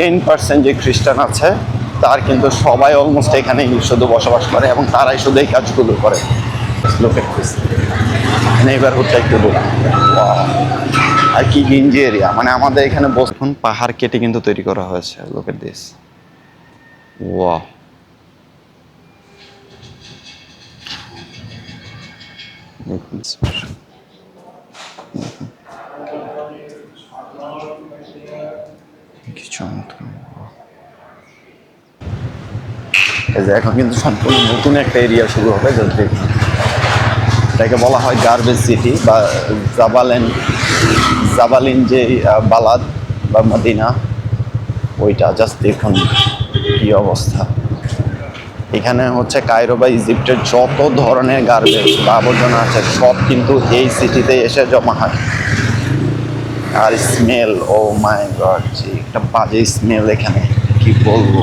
Ten percent যে খ্রিস্টান আছে, তার কিন্তু সবাই অলমোস্ট এখানেই শুধু বসবাস করে এবং তারাই শুধু এই কাজগুলো করে। লোকের নেইবারহুডটা একটু বলি আর কি গিঞ্জি এরিয়া মানে আমাদের এখানে বসুন পাহাড় কেটে কিন্তু তৈরি করা হয়েছে লোকের দেশ। ওয়া দেখুন কি চমৎকার এই যে এখন কিন্তু সম্পূর্ণ নতুন একটা এরিয়া শুরু হবে যদি এটাকে বলা হয় গার্বেজ সিটি বা জাবালেন জাবালিন যে বালাদ বা মদিনা, ওইটা জাস্ট দেখুন কি অবস্থা। এখানে হচ্ছে কায়রো বা ইজিপ্টের যত ধরনের গার্বেজ বা আবর্জনা আছে, সব কিন্তু এই সিটিতে এসে জমা হয়। আর স্মেল ও মাই গড যে একটা বাজে স্মেল এখানে, কি বলব?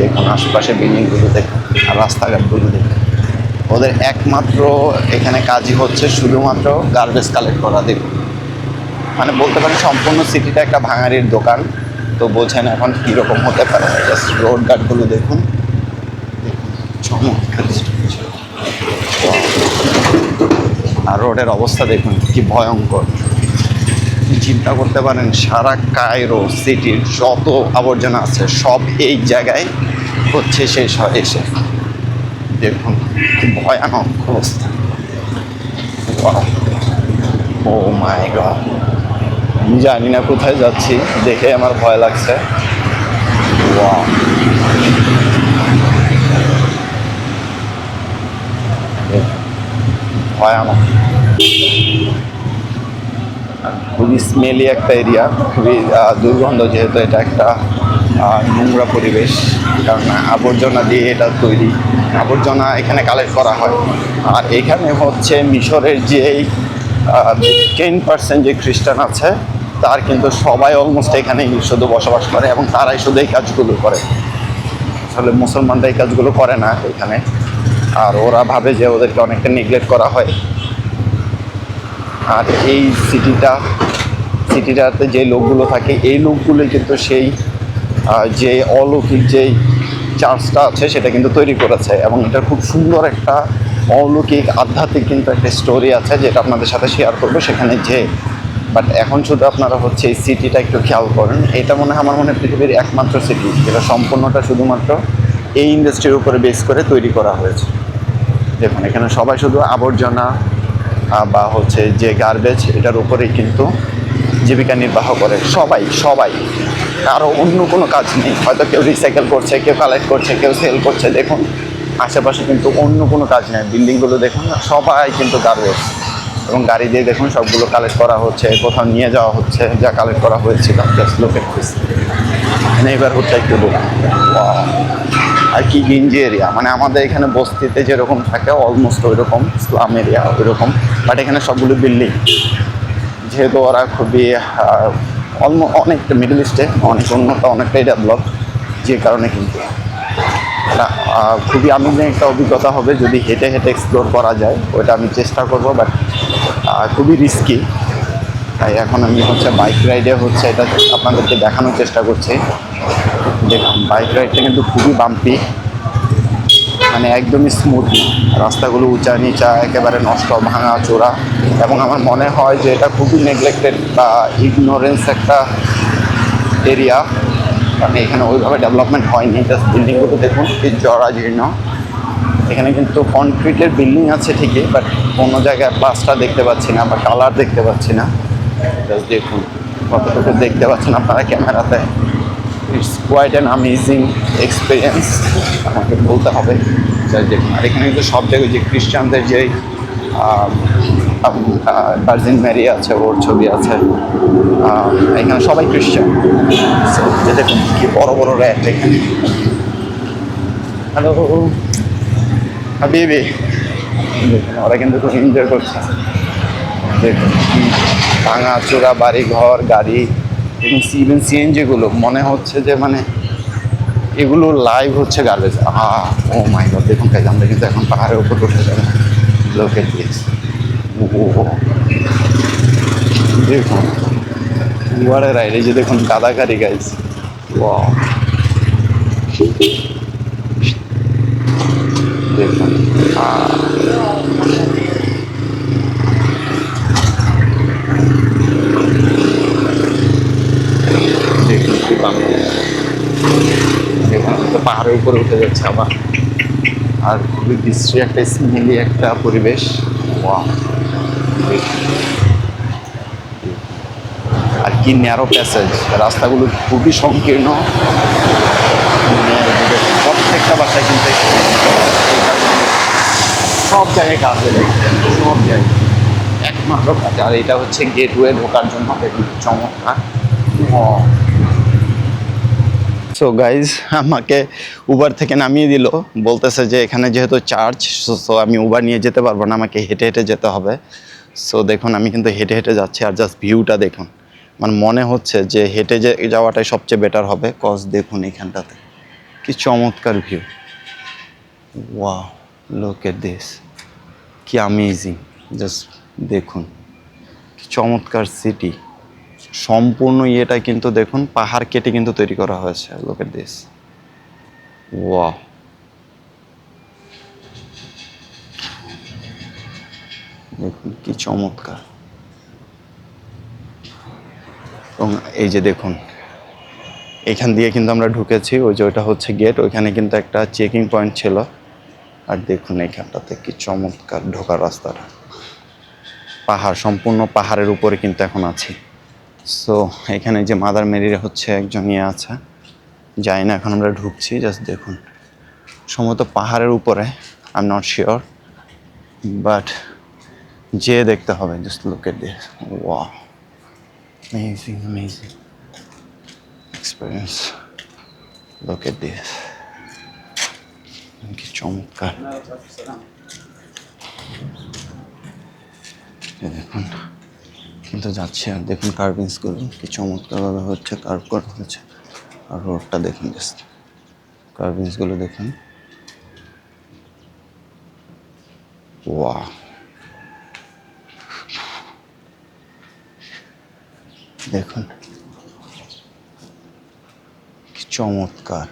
দেখুন, আশেপাশে বিল্ডিংগুলো দেখুন, আর রাস্তাঘাটগুলো দেখুন। ওদের একমাত্র এখানে কাজই হচ্ছে শুধুমাত্র গার্বেজ কালেক্ট করা, দেখুন। মানে বলতে পারেন সম্পূর্ণ সিটিটা একটা ভাঙারির দোকান, তো বোঝেন এখন কীরকম হতে পারে। জাস্ট রোড গার্ডগুলো দেখুন। আর রোডের অবস্থা দেখুন। কি ভয়ঙ্কর। চিন্তা করতে পারেন, সারা কায়রো সিটির যত আবর্জনা আছে, সব এই জায়গায় হচ্ছে শেষ হয় এসে। দেখুন, কি ভয়ানক অবস্থা। ও মাই গড জানি না কোথায় যাচ্ছি, দেখে আমার ভয় লাগছে. ভয়ানক। খুবই স্মেলি একটা এরিয়া খুবই দুর্গন্ধ যেহেতু এটা একটা নোংরা পরিবেশ, কারণ আবর্জনা দিয়ে এটা তৈরি। আবর্জনা এখানে কালেক্ট করা হয়। আর এখানে হচ্ছে মিশরের যেই টেন পার্সেন্ট যে খ্রিস্টান আছে, তার কিন্তু সবাই অলমোস্ট এখানেই শুধু বসবাস করে এবং তারাই শুধু এই কাজগুলো করে। আসলে মুসলমানরা এই কাজগুলো করে না এখানে। আর ওরা ভাবে যে ওদেরকে অনেকটা নেগলেক্ট করা হয়। আর এই সিটিটা, সিটিটাতে যে লোকগুলো থাকে, এই লোকগুলোই কিন্তু সেই যে অলৌকিক যেই চার্চটা আছে, সেটা কিন্তু তৈরি করেছে এবং এটা খুব সুন্দর একটা অলৌকিক, আধ্যাত্মিক কিন্তু একটা স্টোরি আছে যেটা আপনাদের সাথে শেয়ার করব সেখানে যে বাট এখন শুধু আপনারা হচ্ছে এই সিটিটা একটু খেয়াল করেন, এটা মনে হয় আমার মনে পৃথিবীর একমাত্র সিটি যেটা সম্পূর্ণটা শুধুমাত্র এই ইন্ডাস্ট্রির উপরে বেস করে তৈরি করা হয়েছে। দেখুন, এখানে সবাই শুধু আবর্জনা বা হচ্ছে যে গার্বেজ এটার উপরেই কিন্তু জীবিকা নির্বাহ করে সবাই সবাই। কারও অন্য কোনো কাজ নেই। হয়তো কেউ রিসাইকেল করছে, কেউ কালেক্ট করছে, কেউ সেল করছে। দেখুন, আশেপাশে কিন্তু অন্য কোনো কাজ নেই। বিল্ডিংগুলো দেখুন, সবাই কিন্তু গার্বেজ এবং গাড়ি দিয়ে দেখুন, সবগুলো কালেক্ট করা হচ্ছে, কোথাও নিয়ে যাওয়া হচ্ছে, যা কালেক্ট করা হয়েছিল জাস্ট লোকের নেইবারহুডটা একটু আর কি গিঞ্জি এরিয়া মানে আমাদের এখানে বস্তিতে যেরকম থাকে অলমোস্ট ওই রকম স্লাম এরিয়া ওই রকম বাট এখানে সবগুলো বিল্ডিং যেহেতু ওরা খুবই অলম অনেকটা মিডল ইস্টে অনেক উন্নত অনেকটাই ডেভেলপ যে কারণে কিন্তু। খুবই আনন্দের একটা অভিজ্ঞতা হবে যদি হেঁটে হেঁটে এক্সপ্লোর করা যায়, ওইটা আমি চেষ্টা করব বাট খুবই রিস্কি তাই এখন আমি হচ্ছে বাইক রাইডে হচ্ছে এটা আপনাদেরকে দেখানোর চেষ্টা করছি। দেখুন বাইক রাইডটা কিন্তু খুবই বাম্পি মানে একদমই স্মুথ রাস্তাগুলো উঁচা নিচা, একেবারে নষ্ট, ভাঙা, চোরা। এবং আমার মনে হয় যে এটা খুবই নেগলেক্টেড বা ইগনোরেন্স একটা এরিয়া কারণ এখানে ওইভাবে ডেভেলপমেন্ট হয়নি। জাস্ট বিল্ডিংগুলো দেখুন, কি জরাজীর্ণ। এখানে কিন্তু কনক্রিটের বিল্ডিং আছে ঠিকই বাট কোনো জায়গায় প্লাস্টার দেখতে পাচ্ছি না বা কালার দেখতে পাচ্ছি না। জাস্ট দেখুন, কতটুকু দেখতে পাচ্ছেন আপনারা ক্যামেরাতে? It's quite an amazing experience আমাকে বলতে হবে আর এখানে কিন্তু সব জায়গায় যে খ্রিস্টানদের যে ভার্জিন ম্যারি আছে ওর ছবি আছে এখানে সবাই খ্রিস্টান। So, যে দেখুন কি বড় বড় র্যাট এখানে। হ্যালো হাবিবি। ওরা কিন্তু খুব এনজয় করছে। দেখুন ভাঙা চোরা বাড়ি ঘর গাড়ি। ইভেন সিএনজিগুলো মনে হচ্ছে যে মানে এগুলো লাইভ হচ্ছে garbage ah O my god দেখুন কাজ আমরা কিন্তু এখন পাহাড়ের উপর উঠে যাব লোকের দিয়েছে ও দেখুন, দুয়ারে রাইড যে দেখুন গাদা গাড়ি ওয়াও দেখুন, আহ। দেখুন কি বাংলা পাহাড়ের উপরে উঠে যাচ্ছে আবার। আর খুবই বিশ্রী একটা স্মেলি একটা পরিবেশ। আর কি ন্যারো প্যাসেজ রাস্তাগুলো খুবই সংকীর্ণ। প্রত্যেকটা বাসায় কিন্তু সব জায়গায় কাজ সব জায়গায়। একমাত্র কাজ। আর এটা হচ্ছে গেটওয়ে ঢোকার জন্য। চমৎকার। সো গাইজ আমাকে উবার থেকে নামিয়ে দিল। বলতেছে যে, এখানে যেহেতু চার্জ সো আমি উবার নিয়ে যেতে পারব না, আমাকে হেঁটে হেঁটে যেতে হবে। সো দেখুন, আমি কিন্তু হেঁটে হেঁটে যাচ্ছি আর জাস্ট ভিউটা দেখুন। মানে মনে হচ্ছে যে, হেঁটে যে যাওয়াটাই সবচেয়ে বেটার হবে কজ দেখুন এখানটাতে। কি চমৎকার ভিউ ওয়া লোক এট দিস কি আমেজিং জাস্ট দেখুন। কি চমৎকার সিটি সম্পূর্ণ ইয়েটা কিন্তু দেখুন, পাহাড় কেটে কিন্তু তৈরি করা হয়েছে লোকের দেশ। ওয়া দেখুন কি চমৎকার। এবং এই যে দেখুন, এখান দিয়ে কিন্তু আমরা ঢুকেছি, ওই যে ওইটা হচ্ছে গেট ওইখানে কিন্তু একটা চেকিং পয়েন্ট ছিল। আর দেখুন এখানটাতে কি চমৎকার ঢোকার রাস্তাটা। পাহাড়, সম্পূর্ণ পাহাড়ের উপরে কিন্তু এখন আছি। সো এখানে যে মাদার মেরির হচ্ছে একজন ইয়ে আছে, যাই না, এখন আমরা ঢুকছি জাস্ট দেখুন। সম্ভবত পাহাড়ের উপরে I am not sure but যে দেখতে হবে just look at this wow amazing experience look at this কি চমৎকার। দেখুন। কিন্তু যাচ্ছে আর দেখুন কার্ভিংসগুলো কি চমৎকারভাবে হচ্ছে কার্ভ করা হয়েছে। আর রোডটা দেখুন জাস্ট কার্ভিংসগুলো দেখুন। ওয়া দেখুন। কি চমৎকার।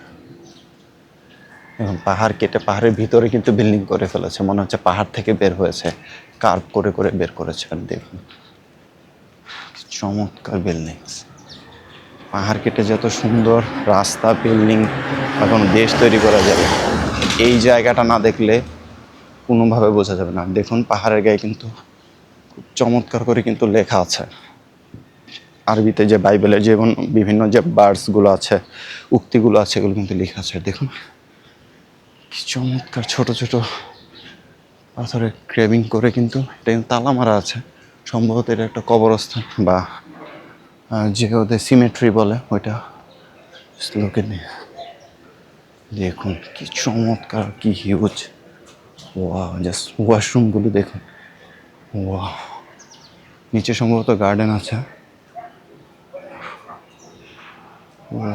এবং পাহাড় কেটে পাহাড়ের ভিতরে কিন্তু বিল্ডিং করে ফেলেছে। মনে হচ্ছে পাহাড় থেকে বের হয়েছে। কার্ভ করে করে বের করেছে। আর দেখুন। চমৎকার বিল্ডিংস পাহাড় কেটে যত সুন্দর রাস্তা বিল্ডিং বা কোনো দেশ তৈরি করা যাবে। এই জায়গাটা না দেখলে কোনোভাবে বোঝা যাবে না। দেখুন, পাহাড়ের গায়ে কিন্তু খুব চমৎকার করে কিন্তু লেখা আছে। আরবিতে যে বাইবেলের যেমন বিভিন্ন যে বার্ডসগুলো আছে, উক্তিগুলো আছে, এগুলো কিন্তু লেখা আছে। দেখুন, কি চমৎকার ছোট ছোট পাথরে ক্রেভিং করে কিন্তু এটা কিন্তু তালা মারা আছে। সম্ভবত এটা একটা কবরস্থান বা যে ওদের সিমেট্রি বলে, ওইটা লোকে নিয়ে দেখুন কি চমৎকার, কি হিউজ ওয়া জাস্ট ওয়াশরুমগুলো দেখুন। ওয়া নিচে সম্ভবত গার্ডেন আছে। ওয়া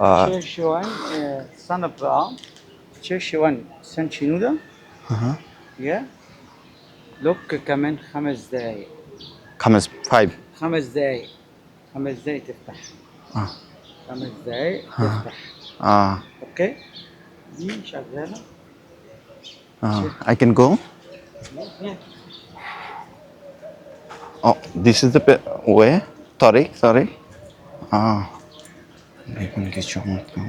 Uh, Sadiq, uh, Cheshwan, uh, son of Ram. Cheshwan, son شنودة؟ uh-huh. Yeah. Look كمان خمس دقايق Khamis, five. خمس دقايق خمس دقايق تفتح آه. خمس دقايق تفتح Uh, اوكي دي شغالة uh, I can go? Yeah. Oh, this is the pe- way? Tariq, Tariq? Ah. দেখুন কি চমৎকার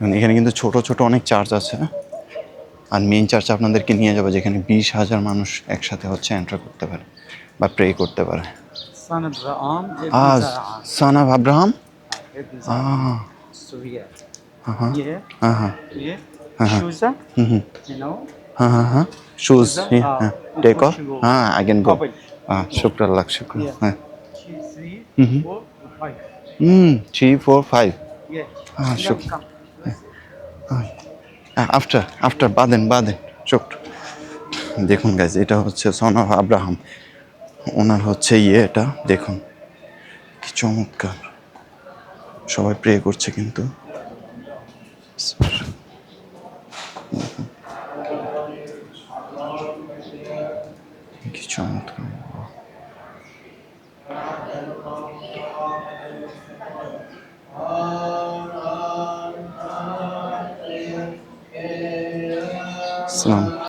মানে এখানে কিন্তু ছোট ছোট অনেক চার্চ আছে হ্যাঁ? আর মেইন চার্চ আপনাদেরকে নিয়ে যাবে যেখানে বিশ হাজার মানুষ একসাথে হচ্ছে এন্টার করতে পারে বা প্রে করতে পারে। সান অফ আব্রাহাম শুজ হ্যাঁ হ্যাঁ। হ্যাঁ হ্যাঁ হ্যাঁ হ্যাঁ হ্যাঁ শুক্র। হ্যাঁ। হুম হুম। Mm, three, four, five. Yes. Ah, shook. After after ah. ah, বাদেন বাদেন চোখ। দেখুন গাইজ এটা হচ্ছে সন অফ আব্রাহাম ওনার হচ্ছে ইয়ে এটা দেখুন। কি চমৎকার। সবাই প্রে করছে কিন্তু। কি চমৎকার। সালাম